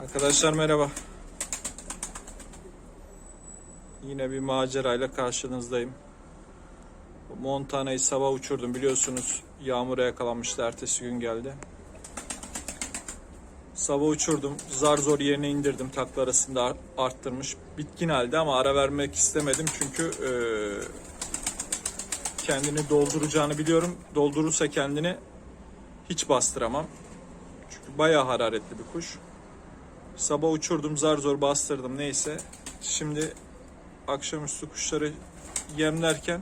Arkadaşlar merhaba. Yine bir macerayla karşınızdayım. Montana'yı sabah uçurdum biliyorsunuz. Yağmura yakalanmıştı. Ertesi gün geldi. Sabah uçurdum. Zar zor yerine indirdim. Takla arasında art- arttırmış. Bitkin halde ama ara vermek istemedim. Çünkü eee, kendini dolduracağını biliyorum. Doldurursa kendini hiç bastıramam. Çünkü bayağı hararetli bir kuş. Sabah uçurdum zar zor bastırdım neyse. Şimdi akşamüstü kuşları yemlerken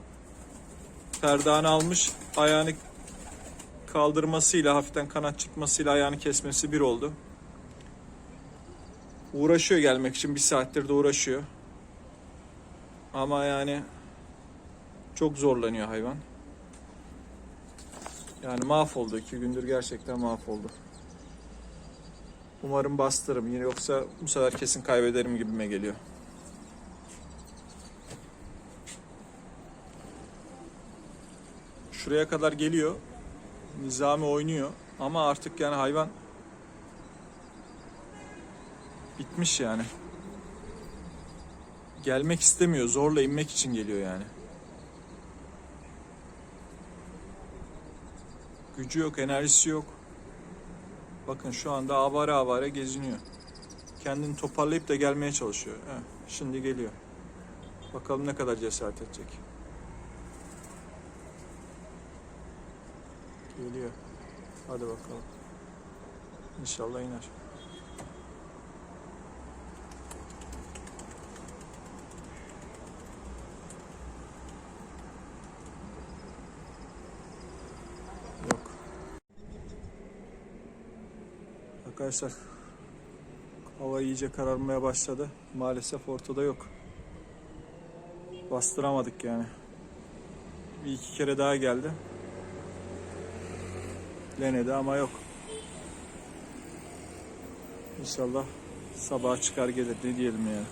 perdane almış ayağını kaldırmasıyla hafiften kanat çıkmasıyla ayağını kesmesi bir oldu. Uğraşıyor gelmek için bir saattir de uğraşıyor. Ama yani çok zorlanıyor hayvan. Yani mahvoldu iki gündür gerçekten mahvoldu. Umarım bastırırım. Yine yoksa bu sefer kesin kaybederim gibime geliyor. Şuraya kadar geliyor. Nizami oynuyor. Ama artık yani hayvan bitmiş yani. Gelmek istemiyor. Zorla inmek için geliyor yani. Gücü yok, enerjisi yok. Bakın şu anda avare avare geziniyor. Kendini toparlayıp da gelmeye çalışıyor. Heh, şimdi geliyor. Bakalım ne kadar cesaret edecek. Geliyor. Hadi bakalım. İnşallah iner. Yok. Arkadaşlar hava iyice kararmaya başladı. Maalesef ortada yok. Bastıramadık yani. Bir iki kere daha geldi. Denedi ama yok. İnşallah sabah çıkar gelir ne diyelim yani.